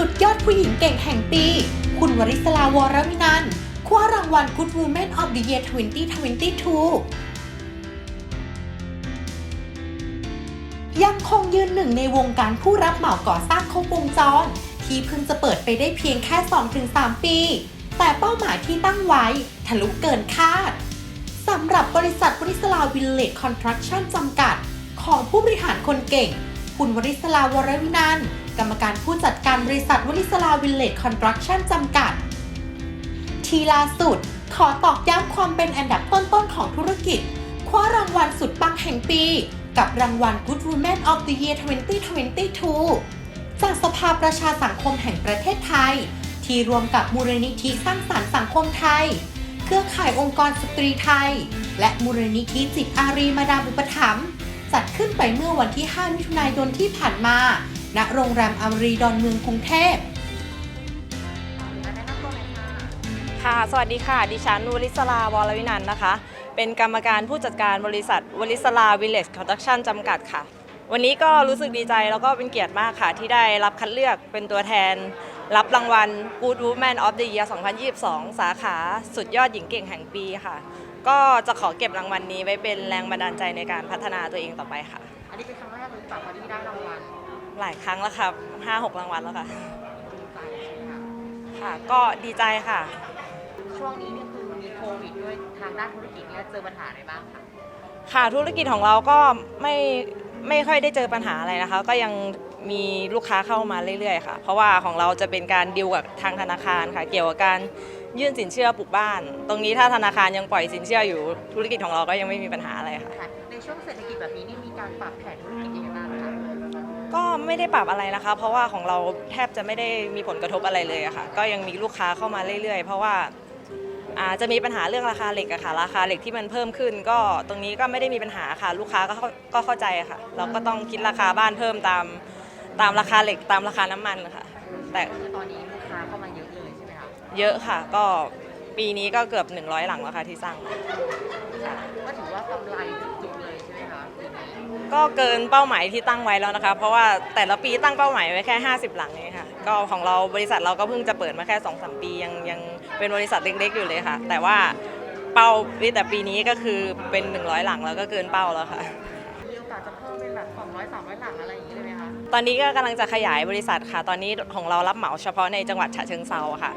สุดยอดผู้หญิงเก่งแห่งปี คุณวริศลาวรวินันคว้ารางวัล Good Woman of the Year 2022ยังคงยืนหนึ่งในวงการผู้รับเหมาก่อสร้างครบวงจร ที่เพิ่งจะเปิดไปได้เพียงแค่ 2-3 ปี แต่เป้าหมายที่ตั้งไว้ทะลุเกินคาดสำหรับบริษัทวริศลาวิลเลจคอนสตรักชั่นจำกัด ของผู้บริหารคนเก่ง คุณวริศลาวรวินันท์ กรรมการผู้จัดการบริษัทวริศลาวิลเลจคอนสตรักชั่นจำกัด ทีล่าสุด ขอตอกย้ำความเป็นอันดับต้นๆของธุรกิจ คว้ารางวัลสุดปังแห่งปี กับรางวัล Good Woman of the Year 2022 จากสภาประชาสังคมแห่งประเทศไทย ที่รวมกับมูลนิธิสร้างสรรค์สังคมไทย เครือข่ายองค์กรสตรีไทย และมูลนิธิจิตอารีมาดามอุปถัมภ์จัดขึ้นไปเมื่อวันที่ 5 มิถุนายนที่ผ่านมา ณโรงแรมอมรีดอนเมืองกรุงเทพค่ะ สวัสดีค่ะ ดิฉันนวลิศลาวรวินันท์นะคะ เป็นกรรมการผู้จัดการบริษัทวลิศลาวิลเลจคอนดักชั่นจำกัดค่ะ วันนี้ก็รู้สึกดีใจแล้วก็เป็นเกียรติมากค่ะ ที่ได้รับคัดเลือกเป็นตัวแทน รับรางวัล Good Woman of the Year 2022 สาขาสุดยอดหญิงเก่งแห่งปีค่ะ ก็จะขอเก็บรางวัลนี้ไว้เป็นแรงบันดาลใจในการพัฒนาตัวเองต่อไปค่ะ ลายครั้งแล้วค่ะ5-6รางวัลแล้วค่ะดีใจใช่ไหมคะค่ะ ก็ดีใจค่ะ ช่วงนี้เนี่ยคือมีโควิดด้วยทางด้านธุรกิจเนี่ยเจอปัญหาอะไรบ้างคะค่ะธุรกิจของเราก็ไม่ไม่ค่อยได้เจอปัญหาอะไรนะคะ ก็ยังมีลูกค้าเข้ามาเรื่อยๆค่ะ เพราะว่าของเราจะเป็นการดิวกับทางธนาคารค่ะ เกี่ยวกับการยื่นสินเชื่อปลูกบ้าน ตรงนี้ถ้าธนาคารยังปล่อยสินเชื่ออยู่ธุรกิจของเราก็ยังไม่มีปัญหาอะไรค่ะค่ะในช่วงเศรษฐกิจแบบนี้นี่มีการปรับแผนธุรกิจยังไงบ้างคะ ก็ไม่ได้ปรับอะไรนะคะ เพราะว่าของเราแทบจะไม่ได้มีผลกระทบอะไรเลยอะค่ะ ก็ยังมีลูกค้าเข้ามาเรื่อยๆ เพราะว่าอาจะมีปัญหาเรื่องราคาเหล็กอะค่ะ ราคาเหล็กที่มันเพิ่มขึ้น ก็ตรงนี้ก็ไม่ได้มีปัญหาค่ะ ลูกค้าก็เข้าก็เข้าใจอะค่ะ เราก็ต้องคิดราคาบ้านเพิ่มตามตามราคาเหล็กตามราคาน้ำมันค่ะ แต่คือตอนนี้ลูกค้าเข้ามาเยอะเลยใช่ไหมคะ เยอะค่ะก็ ปีนี้ก็เกือบ 100 หลังแล้วค่ะที่สร้างค่ะก็ถือว่ากำไรจุกๆเลยใช่ไหมคะปีนี้ก็เกินเป้าหมายที่ตั้งไว้แล้วนะคะ เพราะว่าแต่ละปีตั้งเป้าหมายไว้แค่ 50 หลังเองค่ะก็ของเราบริษัทเราก็เพิ่งจะเปิดมาแค่2อสปียังยังเป็นบริษัทเล็กๆอยู่เลยค่ะ แต่ว่าเป้าวิแต่ปีนี้ก็คือเป็น 100 หลังแล้วก็เกินเป้าแล้วค่ะ มีโอกาสจะเพิ่มเป็นแบบ200 300 หลังอะไรอย่างนี้เลยไหมคะ ตอนนี้ก็กำลังจะขยายบริษัทค่ะ ตอนนี้ของเรารับเหมาเฉพาะในจังหวัดฉะเชิงเซาค่ะ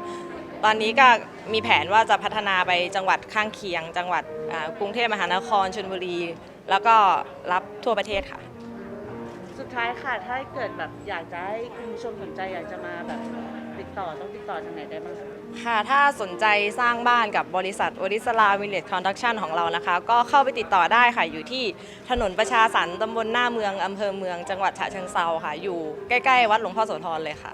ตอนนี้ก็มีแผนว่าจะพัฒนาไปจังหวัดข้างเคียง จังหวัดอ่ากรุงเทพมหานครชลบุรี แล้วก็รับทั่วประเทศค่ะ สุดท้ายค่ะถ้าเกิดแบบอยากจะให้คุณผู้ชมสนใจอยากจะมาแบบติดต่อต้องติดต่อทางไหนได้บ้างคะค่ะ ถ้าสนใจสร้างบ้านกับบริษัทวริศลาวิลเลจคอนดักชันของเรานะคะ ก็เข้าไปติดต่อได้ค่ะ อยู่ที่ถนนประชาสรรค์ตำบลหน้าเมืองอำเภอเมือง จังหวัดฉะเชิงเซาค่ะ อยู่ใกล้ ๆ วัดหลวงพ่อโสธรเลยค่ะ